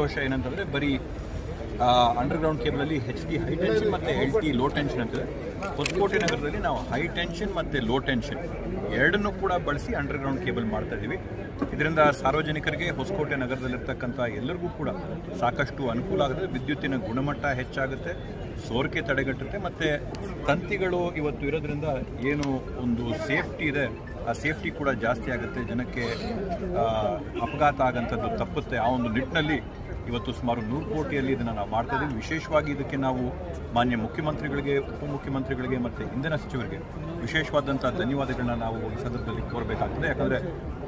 ಸಂತೋಷ ಏನಂತಂದರೆ ಬರೀ ಅಂಡರ್ಗ್ರೌಂಡ್ ಕೇಬಲಲ್ಲಿ ಹೆಚ್ ಡಿ ಹೈ ಟೆನ್ಷನ್ ಮತ್ತು ಎಲ್ ಟಿ ಲೋ ಟೆನ್ಷನ್ ಅಂತಿದೆ. ಹೊಸಕೋಟೆ ನಗರದಲ್ಲಿ ನಾವು ಹೈ ಟೆನ್ಷನ್ ಮತ್ತು ಲೋ ಟೆನ್ಷನ್ ಎರಡನ್ನೂ ಕೂಡ ಬಳಸಿ ಅಂಡರ್ಗ್ರೌಂಡ್ ಕೇಬಲ್ ಮಾಡ್ತಾ ಇದ್ದೀವಿ ಇದರಿಂದ ಸಾರ್ವಜನಿಕರಿಗೆ ಹೊಸಕೋಟೆ ನಗರದಲ್ಲಿರ್ತಕ್ಕಂಥ ಎಲ್ಲರಿಗೂ ಕೂಡ ಸಾಕಷ್ಟು ಅನುಕೂಲ ಆಗುತ್ತೆ. ವಿದ್ಯುತ್ತಿನ ಗುಣಮಟ್ಟ ಹೆಚ್ಚಾಗುತ್ತೆ, ಸೋರಿಕೆ ತಡೆಗಟ್ಟುತ್ತೆ ಮತ್ತು ತಂತಿಗಳು ಇವತ್ತು ಇರೋದ್ರಿಂದ ಏನು ಒಂದು ಸೇಫ್ಟಿ ಇದೆ, ಆ ಸೇಫ್ಟಿ ಕೂಡ ಜಾಸ್ತಿ ಆಗುತ್ತೆ. ಜನಕ್ಕೆ ಅಪಘಾತ ಆಗಂಥದ್ದು ತಪ್ಪುತ್ತೆ. ಆ ಒಂದು ನಿಟ್ಟಿನಲ್ಲಿ ಇವತ್ತು ಸುಮಾರು ನೂರು ಕೋಟಿಯಲ್ಲಿ ಇದನ್ನು ನಾವು ಮಾಡ್ತಾ ಇದ್ದೀವಿ. ವಿಶೇಷವಾಗಿ ಇದಕ್ಕೆ ನಾವು ಮಾನ್ಯ ಮುಖ್ಯಮಂತ್ರಿಗಳಿಗೆ, ಉಪಮುಖ್ಯಮಂತ್ರಿಗಳಿಗೆ ಮತ್ತು ಇಂಧನ ಸಚಿವರಿಗೆ ವಿಶೇಷವಾದಂಥ ಧನ್ಯವಾದಗಳನ್ನ ನಾವು ಈ ಸಂದರ್ಭದಲ್ಲಿ ಕೋರಬೇಕಾಗ್ತದೆ. ಯಾಕಂದರೆ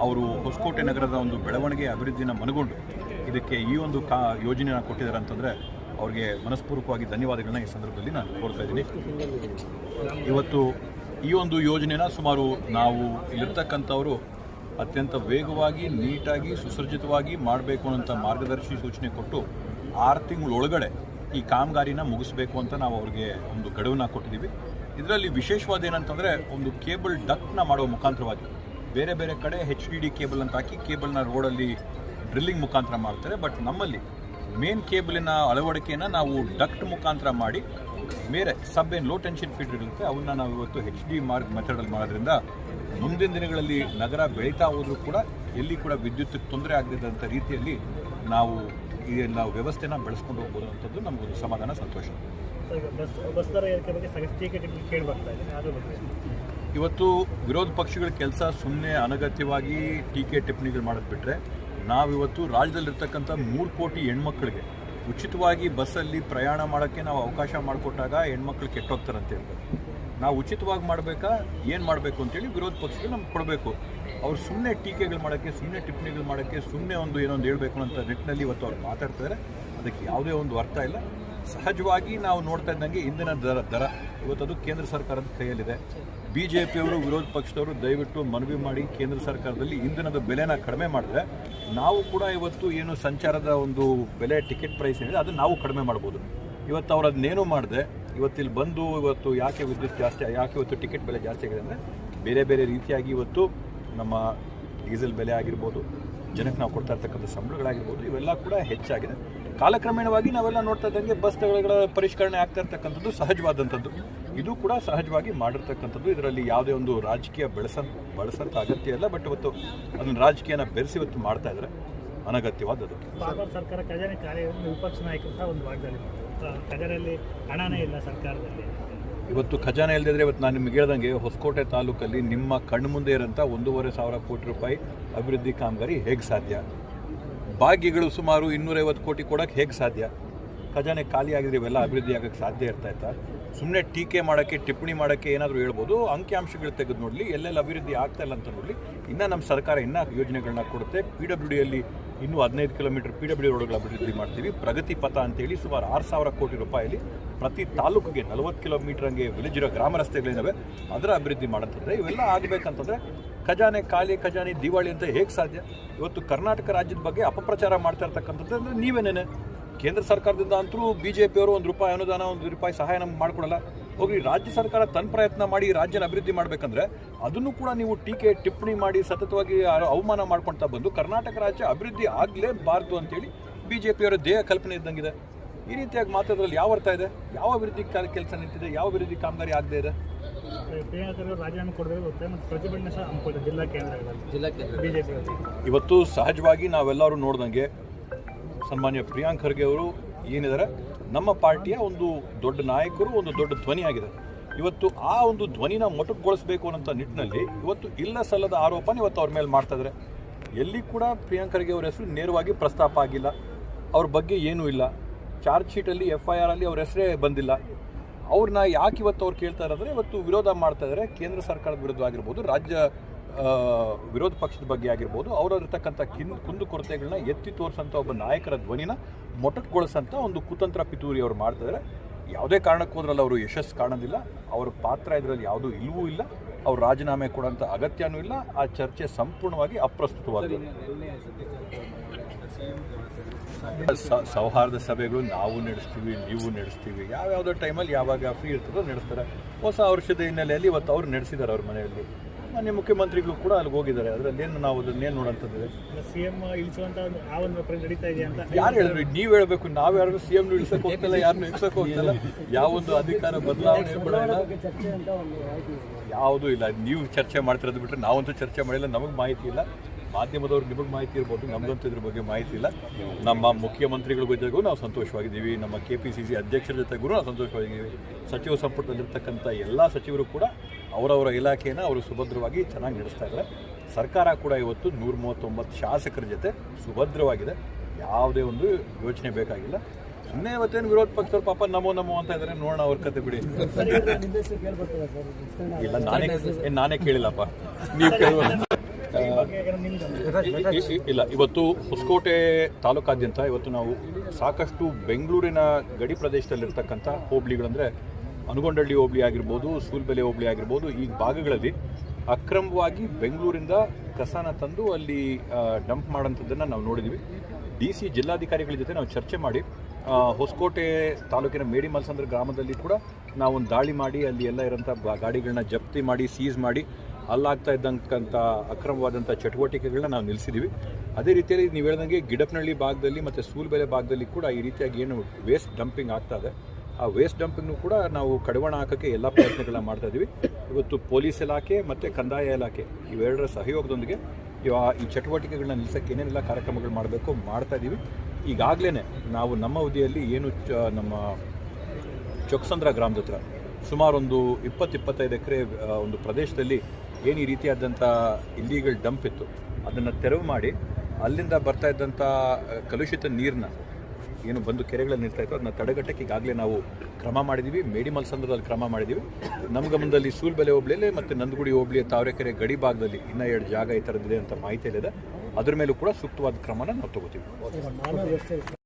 ಅವರು ಹೊಸಕೋಟೆ ನಗರದ ಒಂದು ಬೆಳವಣಿಗೆ ಅಭಿವೃದ್ಧಿನ ಮನಗೊಂಡು ಇದಕ್ಕೆ ಈ ಒಂದು ಕಾ ಯೋಜನೆನ ಕೊಟ್ಟಿದ್ದಾರೆ ಅಂತಂದರೆ ಅವ್ರಿಗೆ ಮನಸ್ಪೂರ್ವಕವಾಗಿ ಧನ್ಯವಾದಗಳನ್ನ ಈ ಸಂದರ್ಭದಲ್ಲಿ ನಾನು ಕೋರ್ತಾ ಇದ್ದೀನಿ. ಇವತ್ತು ಈ ಒಂದು ಯೋಜನೆನ ಸುಮಾರು ನಾವು ಇಲ್ಲಿರ್ತಕ್ಕಂಥವರು ಅತ್ಯಂತ ವೇಗವಾಗಿ, ನೀಟಾಗಿ ಸುಸರ್ಜಿತವಾಗಿ ಮಾಡಬೇಕು ಅನ್ನೋಂಥ ಮಾರ್ಗದರ್ಶಿ ಸೂಚನೆ ಕೊಟ್ಟು ಆರು ತಿಂಗಳೊಳಗಡೆ ಈ ಕಾಮಗಾರಿನ ಮುಗಿಸ್ಬೇಕು ಅಂತ ನಾವು ಅವ್ರಿಗೆ ಒಂದು ಗಡುವನ್ನ ಕೊಟ್ಟಿದ್ದೀವಿ ಇದರಲ್ಲಿ ವಿಶೇಷವಾದ ಏನಂತಂದರೆ ಒಂದು ಕೇಬಲ್ ಡಕ್ನ ಮಾಡುವ ಮುಖಾಂತರವಾಗಿ ಬೇರೆ ಬೇರೆ ಕಡೆ ಹೆಚ್ ಡಿ ಡಿ ಕೇಬಲ್ ಅಂತ ಹಾಕಿ ಕೇಬಲ್ನ ರೋಡಲ್ಲಿ ಡ್ರಿಲ್ಲಿಂಗ್ ಮುಖಾಂತರ ಮಾಡ್ತಾರೆ. ಬಟ್ ನಮ್ಮಲ್ಲಿ ಮೇನ್ ಕೇಬಲಿನ ಅಳವಡಿಕೆಯನ್ನು ನಾವು ಡಕ್ಟ್ ಮುಖಾಂತರ ಮಾಡಿ ಬೇರೆ ಸಬ್ ಏನು ಲೋ ಟೆನ್ಷನ್ ಫೀಡರ್ ಇರುತ್ತೆ ಅವನ್ನ ನಾವು ಇವತ್ತು ಹೆಚ್ ಡಿ ಮಾರ್ಕ್ ಮೆಥಡಲ್ಲಿ ಮಾಡೋದ್ರಿಂದ ಮುಂದಿನ ದಿನಗಳಲ್ಲಿ ನಗರ ಬೆಳೀತಾ ಹೋದ್ರು ಕೂಡ ಎಲ್ಲಿ ಕೂಡ ವಿದ್ಯುತ್ ತೊಂದರೆ ಆಗದಿದ್ದಂಥ ರೀತಿಯಲ್ಲಿ ನಾವು ಈ ನಾವು ವ್ಯವಸ್ಥೆನ ಬೆಳೆಸ್ಕೊಂಡು ಹೋಗ್ಬೋದು ಅಂಥದ್ದು ನಮಗೊಂದು ಸಮಾಧಾನ ಸಂತೋಷ. ಇವತ್ತು ವಿರೋಧ ಪಕ್ಷಗಳ ಕೆಲಸ ಸುಮ್ಮನೆ ಅನಗತ್ಯವಾಗಿ ಟೀಕೆ ಟಿಪ್ಪಣಿಗಳು ಮಾಡೋದು ಬಿಟ್ಟರೆ ನಾವಿವತ್ತು ರಾಜ್ಯದಲ್ಲಿರ್ತಕ್ಕಂಥ ಮೂರು ಕೋಟಿ ಹೆಣ್ಮಕ್ಳಿಗೆ ಉಚಿತವಾಗಿ ಬಸ್ಸಲ್ಲಿ ಪ್ರಯಾಣ ಮಾಡೋಕ್ಕೆ ನಾವು ಅವಕಾಶ ಮಾಡಿಕೊಟ್ಟಾಗ ಹೆಣ್ಮಕ್ಳು ಕೆಟ್ಟೋಗ್ತಾರೆ ಅಂತ ಹೇಳ್ತಾರೆ ನಾವು ಉಚಿತವಾಗಿ ಮಾಡಬೇಕಾ, ಏನು ಮಾಡಬೇಕು ಅಂತೇಳಿ ವಿರೋಧ ಪಕ್ಷಗಳು ನಮ್ಗೆ ಕೊಡಬೇಕು. ಅವ್ರು ಸುಮ್ಮನೆ ಟೀಕೆಗಳು ಮಾಡೋಕ್ಕೆ ಸುಮ್ಮನೆ ಟಿಪ್ಪಣಿಗಳು ಮಾಡೋಕ್ಕೆ ಸುಮ್ಮನೆ ಒಂದು ಏನೊಂದು ಹೇಳಬೇಕು ಅಂತ ನಿಟ್ಟಿನಲ್ಲಿ ಇವತ್ತು ಅವ್ರು ಮಾತಾಡ್ತಾರೆ ಅದಕ್ಕೆ ಯಾವುದೇ ಒಂದು ಅರ್ಥ ಇಲ್ಲ. ಸಹಜವಾಗಿ ನಾವು ನೋಡ್ತಾ ಇದ್ದಂಗೆ ಇಂದಿನ ದರ ದರ. ಇವತ್ತು ಅದು ಕೇಂದ್ರ ಸರ್ಕಾರದ ಕೈಯಲ್ಲಿದೆ. ಬಿ ಜೆ ಪಿಯವರು ವಿರೋಧ ಪಕ್ಷದವರು ದಯವಿಟ್ಟು ಮನವಿ ಮಾಡಿ ಕೇಂದ್ರ ಸರ್ಕಾರದಲ್ಲಿ ಇಂಧನದ ಬೆಲೆನ ಕಡಿಮೆ ಮಾಡಿದ್ರೆ ನಾವು ಕೂಡ ಇವತ್ತು ಏನು ಸಂಚಾರದ ಒಂದು ಬೆಲೆ ಟಿಕೆಟ್ ಪ್ರೈಸ್ ಏನಿದೆ, ಅದನ್ನು ನಾವು ಕಡಿಮೆ ಮಾಡ್ಬೋದು. ಇವತ್ತು ಅವ್ರು ಅದನ್ನೇನು ಮಾಡಿದೆ ಇವತ್ತಿಲ್ಲಿ ಬಂದು ಇವತ್ತು ಯಾಕೆ ವಿದ್ಯುತ್ ಜಾಸ್ತಿ, ಯಾಕೆ ಇವತ್ತು ಟಿಕೆಟ್ ಬೆಲೆ ಜಾಸ್ತಿ ಆಗಿದೆ ಅಂದರೆ ಬೇರೆ ಬೇರೆ ರೀತಿಯಾಗಿ ಇವತ್ತು ನಮ್ಮ ಡೀಸೆಲ್ ಬೆಲೆ ಆಗಿರ್ಬೋದು, ಜನಕ್ಕೆ ನಾವು ಕೊಡ್ತಾ ಇರ್ತಕ್ಕಂಥ ಸಂಬಳಗಳಾಗಿರ್ಬೋದು, ಇವೆಲ್ಲ ಕೂಡ ಹೆಚ್ಚಾಗಿದೆ. ಕಾಲಕ್ರಮೇಣವಾಗಿ ನಾವೆಲ್ಲ ನೋಡ್ತಾ ಇದ್ದಂಗೆ ಬಸ್ ದರಗಳ ಪರಿಷ್ಕರಣೆ ಆಗ್ತಾ ಇರ್ತಕ್ಕಂಥದ್ದು ಸಹಜವಾದಂಥದ್ದು. ಇದು ಕೂಡ ಸಹಜವಾಗಿ ಮಾಡಿರ್ತಕ್ಕಂಥದ್ದು. ಇದರಲ್ಲಿ ಯಾವುದೇ ಒಂದು ರಾಜಕೀಯ ಬೆಳೆಸ ಬಳಸೋಂಥ ಅಗತ್ಯ ಇಲ್ಲ. ಬಟ್ ಇವತ್ತು ಅದನ್ನು ರಾಜಕೀಯನ ಬೆರೆಸಿ ಇವತ್ತು ಮಾಡ್ತಾ ಇದ್ದಾರೆ. ಅನಗತ್ಯವಾದದ್ದು. ಸರ್ಕಾರ ಖಜಾನೆ ಖಾಲಿ ವಿಪಕ್ಷ ನಾಯಕರು ಸಹ ಒಂದು ವಾಗ್ದಾಳಿ ಖಜಾನೆಯಲ್ಲಿ ಹಣನೇ ಇಲ್ಲ ಸರ್ಕಾರದಲ್ಲಿ. ಇವತ್ತು ಖಜಾನೆ ಇಲ್ಲದಿದ್ರೆ ಇವತ್ತು ನಾನು ನಿಮ್ಗೆ ಹೇಳ್ದಂಗೆ ಹೊಸಕೋಟೆ ತಾಲೂಕಲ್ಲಿ ನಿಮ್ಮ ಕಣ್ಮುಂದೆ ಇರೋಂಥ ಒಂದೂವರೆ ಸಾವಿರ ಕೋಟಿ ರೂಪಾಯಿ ಅಭಿವೃದ್ಧಿ ಕಾಮಗಾರಿ ಹೇಗೆ ಸಾಧ್ಯ? ಭಾಗ್ಯಗಳು ಸುಮಾರು ಇನ್ನೂರೈವತ್ತು ಕೋಟಿ ಕೊಡೋಕ್ಕೆ ಹೇಗೆ ಸಾಧ್ಯ? ಖಜಾನೆ ಖಾಲಿ ಆಗಿದ್ರೆ ಇವೆಲ್ಲ ಅಭಿವೃದ್ಧಿ ಆಗೋಕ್ಕೆ ಸಾಧ್ಯ ಇರ್ತಾ ಇತ್ತಾ? ಸುಮ್ಮನೆ ಟೀಕೆ ಮಾಡೋಕ್ಕೆ, ಟಿಪ್ಪಣಿ ಮಾಡೋಕ್ಕೆ ಏನಾದರೂ ಹೇಳ್ಬೋದು? ಅಂಕಿಅಂಶಗಳು ತೆಗೆದು ನೋಡಲಿ, ಎಲ್ಲೆಲ್ಲಿ ಅಭಿವೃದ್ಧಿ ಆಗ್ತಾ ಇಲ್ಲ ಅಂತ ನೋಡಲಿ. ಇನ್ನೂ ನಮ್ಮ ಸರ್ಕಾರ ಇನ್ನೂ ಯೋಜನೆಗಳನ್ನ ಕೊಡುತ್ತೆ. ಪಿ ಡಬ್ಲ್ಯೂ ಡಿಯಲ್ಲಿ ಇನ್ನೂ ಹದಿನೈದು ಕಿಲೋಮೀಟರ್ ಪಿ ಡಬ್ಲ್ಯೂ ರೋಡ್ಗಳ ಅಭಿವೃದ್ಧಿ ಮಾಡ್ತೀವಿ. ಪ್ರಗತಿ ಪಥ ಅಂತೇಳಿ ಸುಮಾರು ಆರು ಸಾವಿರ ಕೋಟಿ ರೂಪಾಯಲ್ಲಿ ಪ್ರತಿ ತಾಲೂಕಿಗೆ ನಲವತ್ತು ಕಿಲೋಮೀಟರ್ ಹಂಗೆ ವಿಲೇಜ್ ಇರೋ ಗ್ರಾಮ ರಸ್ತೆಗಳಿದ್ದಾವೆ ಅದರ ಅಭಿವೃದ್ಧಿ ಮಾಡುತ್ತದೆ ಇವೆಲ್ಲ ಆಗಬೇಕಂತಂದ್ರೆ ಖಜಾನೆ ಖಾಲಿ, ಖಜಾನೆ ದಿವಾಳಿ ಅಂತ ಹೇಗೆ ಸಾಧ್ಯ? ಇವತ್ತು ಕರ್ನಾಟಕ ರಾಜ್ಯದ ಬಗ್ಗೆ ಅಪಪ್ರಚಾರ ಮಾಡ್ತಾ ಇರ್ತಕ್ಕಂಥದ್ದು ಅಂದರೆ ನೀವೇನೇನೆ? ಕೇಂದ್ರ ಸರ್ಕಾರದಿಂದ ಅಂತೂ ಬಿ ಜೆ ಪಿಯವರು ಒಂದು ರೂಪಾಯಿ ಅನುದಾನ, ಒಂದು ರೂಪಾಯಿ ಸಹಾಯ ನಮ್ಗೆ ಮಾಡಿಕೊಡಲ್ಲ. ಹೋಗಿ ರಾಜ್ಯ ಸರ್ಕಾರ ತನ್ನ ಪ್ರಯತ್ನ ಮಾಡಿ ರಾಜ್ಯನ ಅಭಿವೃದ್ಧಿ ಮಾಡಬೇಕಂದ್ರೆ ಅದನ್ನು ಕೂಡ ನೀವು ಟೀಕೆ, ಟಿಪ್ಪಣಿ ಮಾಡಿ ಸತತವಾಗಿ ಅವಮಾನ ಮಾಡ್ಕೊಳ್ತಾ ಬಂದು ಕರ್ನಾಟಕ ರಾಜ್ಯ ಅಭಿವೃದ್ಧಿ ಆಗಲೇಬಾರ್ದು ಅಂತೇಳಿ ಬಿ ಜೆ ಪಿಯವರ ದೇಹ ಕಲ್ಪನೆ ಇದ್ದಂಗಿದೆ. ಈ ರೀತಿಯಾಗಿ ಮಾತಾಡೋದ್ರಲ್ಲಿ ಯಾವ ಅರ್ಥ ಇದೆ? ಯಾವ ಅಭಿವೃದ್ಧಿ ಕೆಲಸ ನಿಂತಿದೆ? ಯಾವ ಅಭಿವೃದ್ಧಿ ಕಾಮಗಾರಿ ಆಗದೆ ಇದೆ? ಪ್ರಿಯಾಂಕಾ ಖರ್ಗೆ ರಾಜೀನಾಮೆ ಕೊಡಬೇಕು ಗೊತ್ತೆ ಮತ್ತು ಪ್ರತಿಭಟನೆ ಸಹ ಹಮ್ಮಿಕೊಳ್ಳಿ ಜಿಲ್ಲಾ ಕೇಂದ್ರಗಳಲ್ಲಿ. ಜಿಲ್ಲಾ ಕೇಂದ್ರ ಬಿಜೆಪಿ ಇವತ್ತು ಸಹಜವಾಗಿ ನಾವೆಲ್ಲರೂ ನೋಡ್ದಂಗೆ ಸನ್ಮಾನ್ಯ ಪ್ರಿಯಾಂಕ್ ಖರ್ಗೆ ಅವರು ಏನಿದ್ದಾರೆ ನಮ್ಮ ಪಾರ್ಟಿಯ ಒಂದು ದೊಡ್ಡ ನಾಯಕರು ಒಂದು ದೊಡ್ಡ ಧ್ವನಿಯಾಗಿದೆ ಇವತ್ತು ಆ ಒಂದು ಧ್ವನಿನ ಮೊಟಕುಗೊಳಿಸಬೇಕು ಅನ್ನೋಂಥ ನಿಟ್ಟಿನಲ್ಲಿ ಇವತ್ತು ಇಲ್ಲ ಸಲ್ಲದ ಆರೋಪನ ಇವತ್ತು ಅವ್ರ ಮೇಲೆ ಮಾಡ್ತಾ ಇದ್ದಾರೆ. ಎಲ್ಲಿ ಕೂಡ ಪ್ರಿಯಾಂಕ್ ಖರ್ಗೆ ಅವರ ಹೆಸರು ನೇರವಾಗಿ ಪ್ರಸ್ತಾಪ ಆಗಿಲ್ಲ. ಅವ್ರ ಬಗ್ಗೆ ಏನೂ ಇಲ್ಲ. ಚಾರ್ಜ್ ಶೀಟಲ್ಲಿ ಎಫ್ ಐ ಆರಲ್ಲಿ ಅವ್ರ ಹೆಸರೇ ಬಂದಿಲ್ಲ. ಅವ್ರನ್ನ ಯಾಕೆ ಇವತ್ತು ಅವ್ರು ಕೇಳ್ತಾ ಇರೋದ್ರೆ, ಇವತ್ತು ವಿರೋಧ ಮಾಡ್ತಾ ಇದ್ದಾರೆ ಕೇಂದ್ರ ಸರ್ಕಾರದ ವಿರುದ್ಧ ಆಗಿರ್ಬೋದು ರಾಜ್ಯ ವಿರೋಧ ಪಕ್ಷದ ಬಗ್ಗೆ ಆಗಿರ್ಬೋದು, ಅವರಲ್ಲಿರ್ತಕ್ಕಂಥ ಕಿನ್, ಕುಂದು ಕೊರತೆಗಳನ್ನ ಎತ್ತಿ ತೋರಿಸೋಂಥ ಒಬ್ಬ ನಾಯಕರ ಧ್ವನಿನ ಮೊಟಕುಗೊಳಿಸಂಥ ಒಂದು ಕುತಂತ್ರ ಪಿತೂರಿ ಅವರು ಮಾಡ್ತಾ ಇದ್ದಾರೆ ಯಾವುದೇ ಕಾರಣಕ್ಕೆ ಹೋದ್ರಲ್ಲಿ ಅವರು ಯಶಸ್ಸು ಕಾಣೋದಿಲ್ಲ. ಅವರ ಪಾತ್ರ ಇದರಲ್ಲಿ ಯಾವುದೂ ಇಲ್ಲವೂ ಇಲ್ಲ. ಅವ್ರ ರಾಜೀನಾಮೆ ಕೊಡೋಂಥ ಅಗತ್ಯನೂ ಇಲ್ಲ. ಆ ಚರ್ಚೆ ಸಂಪೂರ್ಣವಾಗಿ ಅಪ್ರಸ್ತುತವಾಗಿದೆ ಸೌಹಾರ್ದ ಸಭೆಗಳು ನಾವು ನಡೆಸ್ತೀವಿ ನೀವು ನಡೆಸ್ತೀವಿ. ಯಾವ್ಯಾವುದೋ ಟೈಮಲ್ಲಿ ಯಾವಾಗ ಫ್ರೀ ಇರ್ತದೋ ನಡೆಸ್ತಾರೆ. ಹೊಸ ವರ್ಷದ ಹಿನ್ನೆಲೆಯಲ್ಲಿ ಇವತ್ತು ಅವ್ರು ನಡೆಸಿದ್ದಾರೆ ಅವ್ರ ಮನೆಯಲ್ಲಿ. ಮಾನ್ಯ ಮುಖ್ಯಮಂತ್ರಿಗಳು ಕೂಡ ಅಲ್ಲಿಗೆ ಹೋಗಿದ್ದಾರೆ. ಅದರಲ್ಲೇನು ನಾವು ಅದನ್ನೇನು ನೋಡೋಂಥದ್ದು ಸಿ ಎಂ ಇಳಿಸುವಂತ ಒಂದು ಆ ಒಂದು ನಡೀತಾ ಇದೆ ಅಂತ ಯಾರು ಹೇಳಿದ್ರು? ನೀವು ಹೇಳಬೇಕು. ನಾವು ಯಾರು ಸಿ ಎಂ ಇಳಿಸಕ್ಕೆ ಹೋಗ್ತಿಲ್ಲ ಯಾರನ್ನು ಇಳಿಸಕ್ಕೆ ಹೋಗ್ತಿಲ್ಲ. ಯಾವೊಂದು ಅಧಿಕಾರ ಬದಲಾವಣೆ ಯಾವುದೂ ಇಲ್ಲ. ನೀವು ಚರ್ಚೆ ಮಾಡ್ತಿರೋದು ಬಿಟ್ಟರೆ ನಾವಂತೂ ಚರ್ಚೆ ಮಾಡಿಲ್ಲ. ನಮಗೆ ಮಾಹಿತಿ ಇಲ್ಲ. ಮಾಧ್ಯಮದವ್ರು ನಿಮಗೆ ಮಾಹಿತಿ ಇರ್ಬೋದು ನಮ್ದಂತೂ ಇದ್ರ ಬಗ್ಗೆ ಮಾಹಿತಿ ಇಲ್ಲ. ನಮ್ಮ ಮುಖ್ಯಮಂತ್ರಿಗಳ ಜೊತೆಗೂ ನಾವು ಸಂತೋಷವಾಗಿದ್ದೀವಿ. ನಮ್ಮ ಕೆ ಪಿ ಸಿ ಸಿ ಅಧ್ಯಕ್ಷರ ಜೊತೆಗೂ ನಾವು ಸಂತೋಷವಾಗಿದ್ದೀವಿ. ಸಚಿವ ಸಂಪುಟದಲ್ಲಿರ್ತಕ್ಕಂಥ ಎಲ್ಲ ಸಚಿವರು ಕೂಡ ಅವರವರ ಇಲಾಖೆಯನ್ನ ಅವರು ಸುಭದ್ರವಾಗಿ ಚೆನ್ನಾಗಿ ನಡೆಸ್ತಾ ಇದ್ದಾರೆ. ಸರ್ಕಾರ ಕೂಡ ಇವತ್ತು ನೂರ ಮೂವತ್ತೊಂಬತ್ತು ಶಾಸಕರ ಜೊತೆ ಸುಭದ್ರವಾಗಿದೆ. ಯಾವುದೇ ಒಂದು ಯೋಚನೆ ಬೇಕಾಗಿಲ್ಲ. ಸುಮ್ಮನೆ ಇವತ್ತೇನು ವಿರೋಧ ಪಕ್ಷದವ್ರು ಪಾಪ ನಮೋ ನಮೋ ಅಂತ ಇದ್ದಾರೆ ನೋಡೋಣ ಅವ್ರ ಕತೆ ಬಿಡಿ. ಇಲ್ಲ ನಾನೇ ನಾನೇ ಕೇಳಿಲ್ಲಪ್ಪ. ನೀವು ಕೇಳುವ ಇಲ್ಲ, ಇವತ್ತು ಹೊಸಕೋಟೆ ತಾಲೂಕಾದ್ಯಂತ ಇವತ್ತು ನಾವು ಸಾಕಷ್ಟು ಬೆಂಗಳೂರಿನ ಗಡಿ ಪ್ರದೇಶದಲ್ಲಿರ್ತಕ್ಕಂಥ ಹೋಬಳಿಗಳಂದರೆ ಅನುಗೊಂಡಳ್ಳಿ ಹೋಬಳಿ ಆಗಿರ್ಬೋದು, ಸೂಲ್ಬೆಲೆ ಹೋಬಳಿ ಆಗಿರ್ಬೋದು, ಈ ಭಾಗಗಳಲ್ಲಿ ಅಕ್ರಮವಾಗಿ ಬೆಂಗಳೂರಿಂದ ಕಸನ ತಂದು ಅಲ್ಲಿ ಡಂಪ್ ಮಾಡೋಂಥದ್ದನ್ನು ನಾವು ನೋಡಿದ್ದೀವಿ ಡಿ ಸಿ ಜಿಲ್ಲಾಧಿಕಾರಿಗಳ ಜೊತೆ ನಾವು ಚರ್ಚೆ ಮಾಡಿ ಹೊಸಕೋಟೆ ತಾಲೂಕಿನ ಮೇಡಿ ಮಲ್ಸಂದ್ರ ಗ್ರಾಮದಲ್ಲಿ ಕೂಡ ನಾವು ಒಂದು ದಾಳಿ ಮಾಡಿ, ಅಲ್ಲಿ ಎಲ್ಲ ಇರೋಂಥ ಗಾಡಿಗಳನ್ನ ಜಪ್ತಿ ಮಾಡಿ ಸೀಸ್ ಮಾಡಿ ಅಲ್ಲಾಗ್ತಾ ಇದ್ದಂಥ ಅಕ್ರಮವಾದಂಥ ಚಟುವಟಿಕೆಗಳನ್ನ ನಾವು ನಿಲ್ಲಿಸಿದ್ದೀವಿ ಅದೇ ರೀತಿಯಲ್ಲಿ ನೀವು ಹೇಳ್ದಂಗೆ ಗಿಡಪ್ನಹಳ್ಳಿ ಭಾಗದಲ್ಲಿ ಮತ್ತು ಸೂಲ್ಬೆಲೆ ಭಾಗದಲ್ಲಿ ಕೂಡ ಈ ರೀತಿಯಾಗಿ ಏನು ವೇಸ್ಟ್ ಡಂಪಿಂಗ್ ಆಗ್ತಾ ಇದೆ. ಆ ವೇಸ್ಟ್ ಡಂಪಿಂಗ್ನು ಕೂಡ ನಾವು ಕಡಿವಾಣ ಹಾಕೋಕ್ಕೆ ಎಲ್ಲ ಪ್ರಯತ್ನಗಳನ್ನ ಮಾಡ್ತಾ ಇದ್ದೀವಿ ಇವತ್ತು ಪೊಲೀಸ್ ಇಲಾಖೆ ಮತ್ತು ಕಂದಾಯ ಇಲಾಖೆ ಇವೆರಡರ ಸಹಯೋಗದೊಂದಿಗೆ ಈ ಚಟುವಟಿಕೆಗಳನ್ನ ನಿಲ್ಲಿಸೋಕ್ಕೆ ಏನೇನೆಲ್ಲ ಕಾರ್ಯಕ್ರಮಗಳು ಮಾಡಬೇಕು ಮಾಡ್ತಾ ಇದ್ದೀವಿ ಈಗಾಗಲೇ ನಾವು ನಮ್ಮ ಅವಧಿಯಲ್ಲಿ ಏನು ಚ- ನಮ್ಮ ಚೊಕ್ಸಂದ್ರ ಗ್ರಾಮದ ಹತ್ರ ಸುಮಾರು ಒಂದು ಇಪ್ಪತ್ತು ಇಪ್ಪತ್ತೈದು ಎಕರೆ ಒಂದು ಪ್ರದೇಶದಲ್ಲಿ ಏನು ಈ ರೀತಿಯಾದಂಥ ಇಲ್ಲಿಗಳ ಡಂಪ್ ಇತ್ತು, ಅದನ್ನು ತೆರವು ಮಾಡಿ ಅಲ್ಲಿಂದ ಬರ್ತಾ ಇದ್ದಂಥ ಕಲುಷಿತ ನೀರನ್ನ ಏನು ಬಂದು ಕೆರೆಗಳಲ್ಲಿ ನಿಲ್ತಾ ಇತ್ತು, ಅದನ್ನ ತಡೆಗಟ್ಟಕ್ಕೆ ಈಗಾಗಲೇ ನಾವು ಕ್ರಮ ಮಾಡಿದ್ದೀವಿ ಮೇಡಿಮಲ್ ಸಂದರ್ಭದಲ್ಲಿ ಕ್ರಮ ಮಾಡಿದ್ದೀವಿ ನಮ್ಮ ಗಮನದಲ್ಲಿ ಸೂಲ್ಬೆಲೆ ಹೋಬಳಿಯಲ್ಲಿ ಮತ್ತು ನಂದಗುಡಿ ಹೋಬಳಿಯ ತಾವರೆಕೆರೆ ಗಡಿ ಭಾಗದಲ್ಲಿ ಇನ್ನೂ ಎರಡು ಜಾಗ ಈ ಥರದ್ದಿದೆ ಅಂತ ಮಾಹಿತಿಯಲ್ಲಿದೆ ಅದ್ರ ಮೇಲೂ ಕೂಡ ಸೂಕ್ತವಾದ ಕ್ರಮನ ನಾವು ತಗೋತೀವಿ.